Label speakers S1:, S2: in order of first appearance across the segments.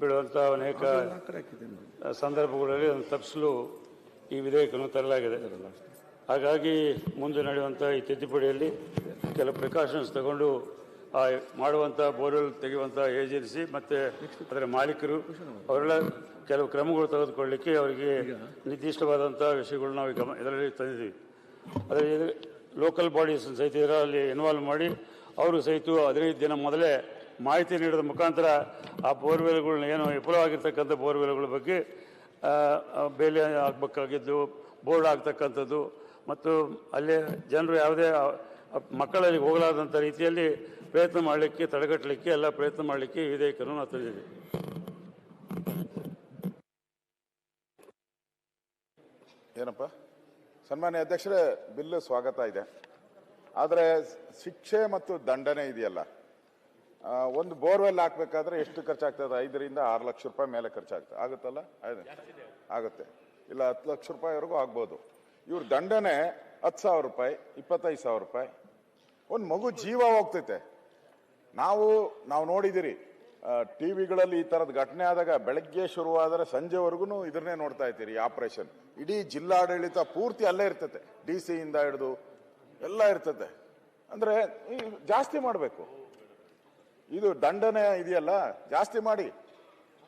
S1: ಬೀಳುವಂಥ ಅನೇಕ ಸಂದರ್ಭಗಳಲ್ಲಿ ಅದನ್ನು ತಪ್ಪಿಸಲು ಈ ವಿಧೇಯಕವನ್ನು ತರಲಾಗಿದೆ. ಹಾಗಾಗಿ ಮುಂದೆ ನಡೆಯುವಂಥ ಈ ತಿದ್ದುಪಡಿಯಲ್ಲಿ ಕೆಲವು ಪ್ರಿಕಾಷನ್ಸ್ ತಗೊಂಡು ಆ ಮಾಡುವಂಥ ಬೋರ್ವೆಲ್ ತೆಗೆಯುವಂಥ ಏಜೆನ್ಸಿ ಮತ್ತು ಅದರ ಮಾಲೀಕರು ಅವರೆಲ್ಲ ಕೆಲವು ಕ್ರಮಗಳು ತೆಗೆದುಕೊಳ್ಳಲಿಕ್ಕೆ ಅವರಿಗೆ ನಿರ್ದಿಷ್ಟವಾದಂಥ ವಿಷಯಗಳನ್ನ ನಾವು ಗಮ, ಇದರಲ್ಲಿ ತಂದಿದ್ದೀವಿ. ಅದರ ಲೋಕಲ್ ಬಾಡೀಸ್ ಸಹಿತ ಇದರಲ್ಲಿ ಇನ್ವಾಲ್ವ್ ಮಾಡಿ ಅವರು ಸಹಿತ ಹದಿನೈದು ದಿನ ಮೊದಲೇ ಮಾಹಿತಿ ನೀಡಿದ ಮುಖಾಂತರ ಆ ಬೋರ್ವೆಲ್ಗಳನ್ನ ಏನು ವಿಫಲವಾಗಿರ್ತಕ್ಕಂಥ ಬೋರ್ವೆಲ್ಗಳ ಬಗ್ಗೆ ಬೇಲಿ ಆಗಬೇಕಾಗಿದ್ದು, ಬೋರ್ಡ್ ಆಗ್ತಕ್ಕಂಥದ್ದು, ಮತ್ತು ಅಲ್ಲಿ ಜನರು ಯಾವುದೇ ಮಕ್ಕಳಲ್ಲಿ ಹೋಗಲಾದಂಥ ರೀತಿಯಲ್ಲಿ ಪ್ರಯತ್ನ ಮಾಡಲಿಕ್ಕೆ, ತಡೆಗಟ್ಟಲಿಕ್ಕೆ ಎಲ್ಲ ಪ್ರಯತ್ನ ಮಾಡಲಿಕ್ಕೆ ವಿಧೇಯಕರು ನಾವು ತಂದಿದ್ದೀವಿ.
S2: ಏನಪ್ಪ? ಸನ್ಮಾನ್ಯ ಅಧ್ಯಕ್ಷರೇ ಬಿಲ್ ಸ್ವಾಗತ ಇದೆ. ಆದರೆ, ಶಿಕ್ಷೆ ಮತ್ತು ದಂಡನೆ ಇದೆಯಲ್ಲ? ಒಂದು ಬೋರ್ವೆಲ್ ಹಾಕ್ಬೇಕಾದ್ರೆ ಎಷ್ಟು ಖರ್ಚಾಗ್ತದೆ? ಐದರಿಂದ ಆರು ಲಕ್ಷ ರೂಪಾಯಿ ಮೇಲೆ ಖರ್ಚಾಗ್ತದೆ. ಆಗುತ್ತಲ್ಲ. ಆಗುತ್ತೆ. ಇಲ್ಲ, ಹತ್ತು ಲಕ್ಷ ರೂಪಾಯಿವರೆಗೂ ಆಗ್ಬೋದು. ಇವ್ರ ದಂಡನೆ ಹತ್ತು ಸಾವಿರ ರೂಪಾಯಿ, ಇಪ್ಪತ್ತೈದು ಸಾವಿರ ರೂಪಾಯಿ. ಒಂದು ಮಗು ಜೀವ ಹೋಗ್ತೈತೆ. ನಾವು ನಾವು ನೋಡಿದಿರಿ ಟಿ ವಿಗಳಲ್ಲಿ ಈ ಥರದ ಘಟನೆ ಆದಾಗ ಬೆಳಗ್ಗೆ ಶುರುವಾದರೆ ಸಂಜೆವರೆಗೂ ಇದನ್ನೇ ನೋಡ್ತಾ ಇದ್ದೀರಿ ಆಪರೇಷನ್. ಇಡೀ ಜಿಲ್ಲಾಡಳಿತ ಪೂರ್ತಿ ಅಲ್ಲೇ ಇರ್ತತೆ. ಡಿ ಸಿಯಿಂದ ಹಿಡಿದು ಎಲ್ಲ ಇರ್ತತೆ. ಅಂದರೆ ಜಾಸ್ತಿ ಮಾಡಬೇಕು. ಇದು ದಂಡನೆ ಇದೆಯಲ್ಲ? ಜಾಸ್ತಿ ಮಾಡಿ.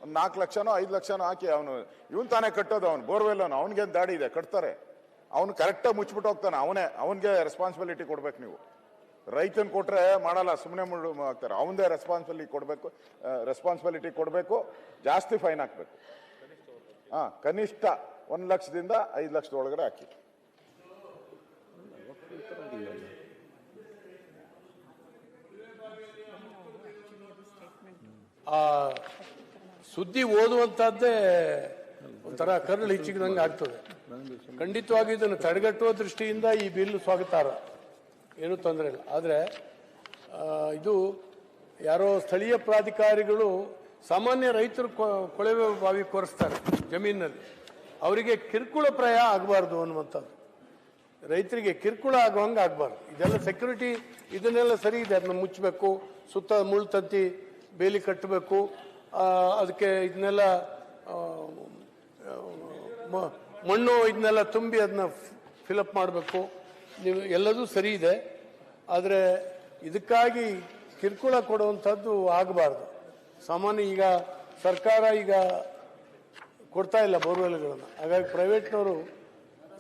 S2: ಒಂದು ನಾಲ್ಕು ಲಕ್ಷನೋ, ಐದು ಲಕ್ಷನೋ ಹಾಕಿ ಅವನು, ಇವನ್ ತಾನೇ ಕಟ್ಟೋದು ಅವನು ಬೋರ್ವೆಲ್ ಅವನು ಅವನಿಗೇನು ದಾಡಿ ಇದೆ, ಕಟ್ತಾರೆ. ಅವನು ಕರೆಕ್ಟಾಗಿ ಮುಚ್ಚಿಬಿಟ್ಟು ಹೋಗ್ತಾನೆ, ಅವನೇ, ಅವನಿಗೆ ರೆಸ್ಪಾನ್ಸಿಬಿಲಿಟಿ ಕೊಡ್ಬೇಕು ನೀವು. ರೈತನ ಕೊಟ್ರೆ ಮಾಡಲ್ಲ ಸುಮ್ಮನೆ ಮುಳ್ಳು ಹಾಕ್ತಾರೆ. ಅವನದೇ ರೆಸ್ಪಾನ್ಸಿಬಿಲಿಟಿ ಕೊಡಬೇಕು ರೆಸ್ಪಾನ್ಸಿಬಿಲಿಟಿ ಕೊಡಬೇಕು, ಜಾಸ್ತಿ ಫೈನ್ ಹಾಕ್ಬೇಕು. ಹಾಂ, ಕನಿಷ್ಠ ಒಂದು ಲಕ್ಷದಿಂದ ಐದು ಲಕ್ಷದ ಒಳಗಡೆ ಹಾಕಿ.
S3: ಆ, ಸುದ್ದಿ ಓದುವಂತಹದ್ದೇ ಒಂಥರ ಕರುಳು ಹಿಚ್ಚಿದಂಗೆ ಆಗ್ತದೆ. ಖಂಡಿತವಾಗಿ ಇದನ್ನು ತಡೆಗಟ್ಟುವ ದೃಷ್ಟಿಯಿಂದ ಈ ಬಿಲ್ ಸ್ವಾಗತಾರ ಏನೂ ತೊಂದರೆ ಇಲ್ಲ. ಆದರೆ ಇದು ಯಾರೋ ಸ್ಥಳೀಯ ಪ್ರಾಧಿಕಾರಿಗಳು ಸಾಮಾನ್ಯ ರೈತರು ಕೊಳವೆ ಬಾವಿ ಕೊರೆಸ್ತಾರೆ ಜಮೀನಿನಲ್ಲಿ. ಅವರಿಗೆ ಕಿರುಕುಳ ಪ್ರಾಯ ಆಗಬಾರ್ದು ಅನ್ನುವಂಥದ್ದು. ರೈತರಿಗೆ ಕಿರುಕುಳ ಆಗುವಂಗೆ ಆಗಬಾರ್ದು. ಇದೆಲ್ಲ ಸೆಕ್ಯೂರಿಟಿ ಇದನ್ನೆಲ್ಲ ಸರಿ ಇದೆ. ಅದನ್ನ ಮುಚ್ಚಬೇಕು. ಸುತ್ತ ಮುಳ್ಳು ತಂತಿ ಬೇಲಿ ಕಟ್ಟಬೇಕು ಅದಕ್ಕೆ ಇದನ್ನೆಲ್ಲ ಮಣ್ಣು ಇದನ್ನೆಲ್ಲ ತುಂಬಿ ಅದನ್ನ ಫಿಲಪ್ ಮಾಡಬೇಕು. ನೀವು, ಎಲ್ಲದೂ ಸರಿ ಇದೆ. ಆದರೆ ಇದಕ್ಕಾಗಿ ಕಿರುಕುಳ ಕೊಡುವಂಥದ್ದು ಆಗಬಾರ್ದು. ಸಾಮಾನ್ಯ ಈಗ ಸರ್ಕಾರ ಈಗ ಕೊಡ್ತಾ ಇಲ್ಲ ಬೋರ್ವೆಲ್ಗಳನ್ನು. ಹಾಗಾಗಿ ಪ್ರೈವೇಟ್ನವರು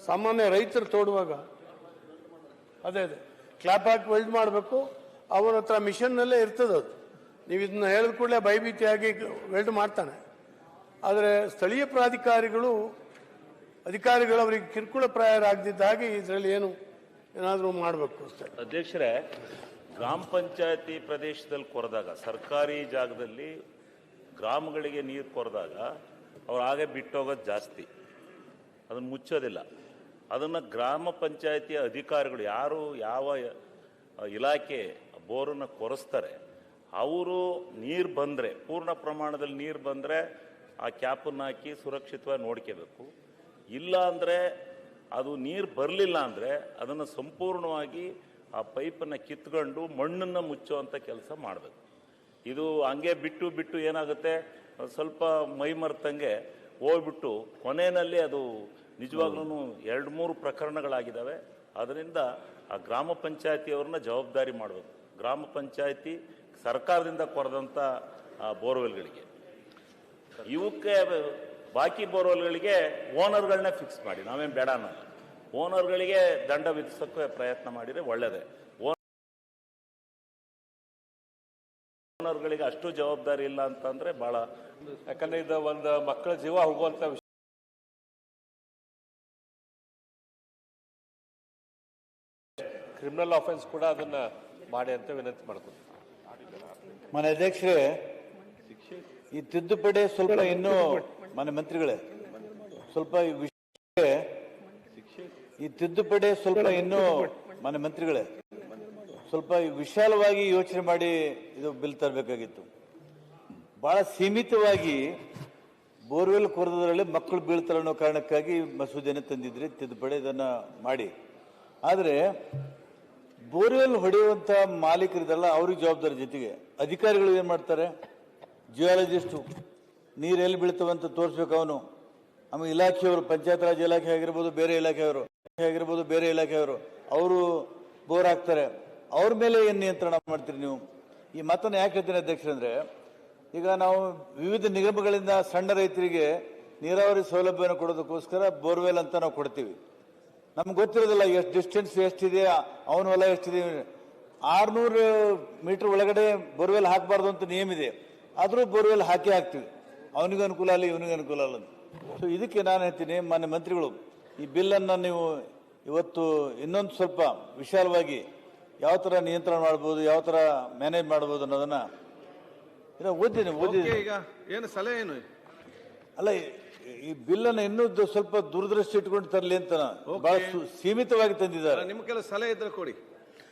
S3: ಸಾಮಾನ್ಯ ರೈತರು ತೋಡುವಾಗ ಅದೇ ಅದೇ ಕ್ಲಾಪ್ ಹಾಕಿ ವೆಲ್ಡ್ ಮಾಡಬೇಕು. ಅವರ ಹತ್ರ ಮಿಷನ್ನಲ್ಲೇ ಇರ್ತದೆ ನೀವು ಇದನ್ನ ಹೇಳಿದ ಕೂಡಲೇ ಭಯಭೀತಿಯಾಗಿ ವೆಲ್ಡ್ ಮಾಡ್ತಾನೆ. ಆದರೆ ಸ್ಥಳೀಯ ಪ್ರಾಧಿಕಾರಿಗಳು ಅಧಿಕಾರಿಗಳು ಅವರಿಗೆ ಕಿರುಕುಳ ಪ್ರಾಯರಾಗದಿದ್ದಾಗಿ ಇದರಲ್ಲಿ ಏನು ಏನಾದರೂ ಮಾಡಬೇಕು ಅಷ್ಟೇ.
S4: ಅಧ್ಯಕ್ಷರೇ, ಗ್ರಾಮ ಪಂಚಾಯತಿ ಪ್ರದೇಶದಲ್ಲಿ ಕೊರೆದಾಗ, ಸರ್ಕಾರಿ ಜಾಗದಲ್ಲಿ ಗ್ರಾಮಗಳಿಗೆ ನೀರು ಕೊರೆದಾಗ ಅವ್ರು ಹಾಗೆ ಬಿಟ್ಟೋಗೋದು ಜಾಸ್ತಿ. ಅದನ್ನು ಮುಚ್ಚೋದಿಲ್ಲ. ಅದನ್ನು ಗ್ರಾಮ ಪಂಚಾಯತಿಯ ಅಧಿಕಾರಿಗಳು ಯಾರು ಯಾವ ಇಲಾಖೆ ಬೋರನ್ನು ಕೊರೆಸ್ತಾರೆ ಅವರು ನೀರು ಬಂದರೆ, ಪೂರ್ಣ ಪ್ರಮಾಣದಲ್ಲಿ ನೀರು ಬಂದರೆ ಆ ಕ್ಯಾಪನ್ನು ಹಾಕಿ ಸುರಕ್ಷಿತವಾಗಿ ನೋಡ್ಕೋಬೇಕು. ಇಲ್ಲ ಅಂದರೆ ಅದು ನೀರು ಬರಲಿಲ್ಲ ಅಂದರೆ ಅದನ್ನು ಸಂಪೂರ್ಣವಾಗಿ ಆ ಪೈಪನ್ನು ಕಿತ್ಕೊಂಡು ಮಣ್ಣನ್ನು ಮುಚ್ಚುವಂಥ ಕೆಲಸ ಮಾಡಬೇಕು. ಇದು ಹಂಗೆ ಬಿಟ್ಟು ಬಿಟ್ಟು ಏನಾಗುತ್ತೆ? ಸ್ವಲ್ಪ ಮೈ ಮರ್ತಂಗೆ ಹೋಗ್ಬಿಟ್ಟು ಕೊನೆಯಲ್ಲಿ ಅದು ನಿಜವಾಗ್ಲೂ ಎರಡು ಮೂರು ಪ್ರಕರಣಗಳಾಗಿದ್ದಾವೆ. ಅದರಿಂದ ಆ ಗ್ರಾಮ ಪಂಚಾಯತಿಯವ್ರನ್ನ ಜವಾಬ್ದಾರಿ ಮಾಡಬೇಕು. ಗ್ರಾಮ ಪಂಚಾಯತಿ ಸರ್ಕಾರದಿಂದ ಕೊರೆದಂಥ ಬೋರ್ವೆಲ್ಗಳಿಗೆ. ಇವಕ್ಕೆ ಬಾಕಿ ಬೋರ್ವೆಲ್ಗಳಿಗೆ ಓನರ್ಗಳನ್ನೇ ಫಿಕ್ಸ್ ಮಾಡಿ, ನಾವೇನು ಬೇಡ ಅನ್ನೋದು ಓನರ್ಗಳಿಗೆ ದಂಡ ವಿಧಿಸೋಕ್ಕೆ ಪ್ರಯತ್ನ ಮಾಡಿದರೆ ಒಳ್ಳೆಯದೇ ಓನರ್ಗಳಿಗೆ ಅಷ್ಟು ಜವಾಬ್ದಾರಿ ಇಲ್ಲ ಅಂತಂದ್ರೆ ಬಹಳ
S5: ಯಾಕಂದ್ರೆ ಇದು ಒಂದು ಮಕ್ಕಳ ಜೀವ ಹೋಗುವಂಥ ವಿಷಯ. ಕ್ರಿಮಿನಲ್ ಆಫೆನ್ಸ್ ಕೂಡ ಅದನ್ನ ಮಾಡಿ ಅಂತ ವಿನಂತಿ ಮಾಡ್ಕೊತೀನಿ
S6: ಮನೆ ಅಧ್ಯಕ್ಷರೇ, ಈ ತಿದ್ದುಪಡಿ ಸ್ವಲ್ಪ ಇನ್ನೂ ಮನೆ ಮಂತ್ರಿಗಳೇ, ಸ್ವಲ್ಪ ಈ ಈ ತಿದ್ದುಪಡಿ ಸ್ವಲ್ಪ ಇನ್ನೂ ಮನೆ ಮಂತ್ರಿಗಳೇ, ಸ್ವಲ್ಪ ವಿಶಾಲವಾಗಿ ಯೋಚನೆ ಮಾಡಿ ಇದು ಬಿಲ್ ತರಬೇಕಾಗಿತ್ತು. ಬಹಳ ಸೀಮಿತವಾಗಿ ಬೋರ್ವೆಲ್ ಕೊರದ್ರಲ್ಲಿ ಮಕ್ಕಳು ಬೀಳ್ತಾರೆ ಅನ್ನೋ ಕಾರಣಕ್ಕಾಗಿ ಮಸೂದೆಯನ್ನು ತಂದಿದ್ರಿ, ತಿದ್ದುಪಡಿ ಇದನ್ನ ಮಾಡಿ. ಆದರೆ ಬೋರ್ವೆಲ್ ಹೊಡೆಯುವಂತ ಮಾಲೀಕರಿದಲ್ಲ ಅವ್ರಿಗೆ ಜವಾಬ್ದಾರಿ ಜೊತೆಗೆ. ಅಧಿಕಾರಿಗಳು ಏನ್ ಮಾಡ್ತಾರೆ? ಜಿಯಾಲಜಿಸ್ಟು, ನೀರು ಎಲ್ಲಿ ಬೀಳ್ತವಂತ ತೋರಿಸ್ಬೇಕು ಅವನು. ಆಮೇಲೆ ಇಲಾಖೆಯವರು, ಪಂಚಾಯತ್ ರಾಜ್ ಇಲಾಖೆ ಆಗಿರ್ಬೋದು, ಬೇರೆ ಇಲಾಖೆಯವರು, ಆಗಿರ್ಬೋದು, ಬೇರೆ ಇಲಾಖೆಯವರು, ಅವರು ಬೋರ್ ಹಾಕ್ತಾರೆ. ಅವ್ರ ಮೇಲೆ ಏನು ನಿಯಂತ್ರಣ ಮಾಡ್ತೀರಿ ನೀವು? ಈ ಮಾತನ್ನು ಯಾಕೆ ಹೇಳ್ತೀನಿ ಅಧ್ಯಕ್ಷರಂದ್ರೆ ಈಗ ನಾವು ವಿವಿಧ ನಿಗಮಗಳಿಂದ ಸಣ್ಣ ರೈತರಿಗೆ ನೀರಾವರಿ ಸೌಲಭ್ಯವನ್ನು ಕೊಡೋದಕ್ಕೋಸ್ಕರ ಬೋರ್ವೆಲ್ ಅಂತ ನಾವು ಕೊಡ್ತೀವಿ. ನಮ್ಗೆ ಗೊತ್ತಿರೋದಿಲ್ಲ ಎಷ್ಟು ಡಿಸ್ಟೆನ್ಸ್ ಎಷ್ಟಿದೆ ಅವನ ಹೊಲ ಎಷ್ಟಿದೆ. ಆರುನೂರು ಮೀಟರ್ ಒಳಗಡೆ ಬೋರ್ವೆಲ್ ಹಾಕಬಾರ್ದು ಅಂತ ನಿಯಮ ಇದೆ. ಆದರೂ ಬೋರ್ವೆಲ್ ಹಾಕಿ ಹಾಕ್ತೀವಿ ಅವನಿಗೆ ಅನುಕೂಲ ಅಲ್ಲ ಇವನಿಗೂ ಅನುಕೂಲ ಅಲ್ಲ ಅಂತ. ಸೊ ಇದಕ್ಕೆ ನಾನು ಹೇಳ್ತೀನಿ ಮಾನ್ಯ ಮಂತ್ರಿಗಳು ಈ ಬಿಲ್ಲನ್ನು ನೀವು ಇವತ್ತು ಇನ್ನೊಂದು ಸ್ವಲ್ಪ ವಿಶಾಲವಾಗಿ ಯಾವ ಥರ ನಿಯಂತ್ರಣ ಮಾಡ್ಬೋದು ಯಾವ ಥರ ಮ್ಯಾನೇಜ್ ಮಾಡ್ಬೋದು ಅನ್ನೋದನ್ನು ಓದಿದ್ದೀನಿ ಓದಿದ್ದೀನಿ
S7: ಈಗ ಏನು ಸಲಹೆ ಏನು?
S6: ಅಲ್ಲ ಈ- ಬಿಲ್ ಬಿಲ್ಲನ್ನು ಇನ್ನೂ ದ- ಸ್ವಲ್ಪ ದೂರದೃಷ್ಟಿ ಇಟ್ಕೊಂಡು ತರಲಿ ಅಂತ ಬಹಳ ಸು- ಸೀಮಿತವಾಗಿ ತಂದಿದ್ದಾರೆ.
S7: ನಿಮ್ ಕೆಲವು ಸಲಹೆ ಇದ್ರೆ ಕೊಡಿ.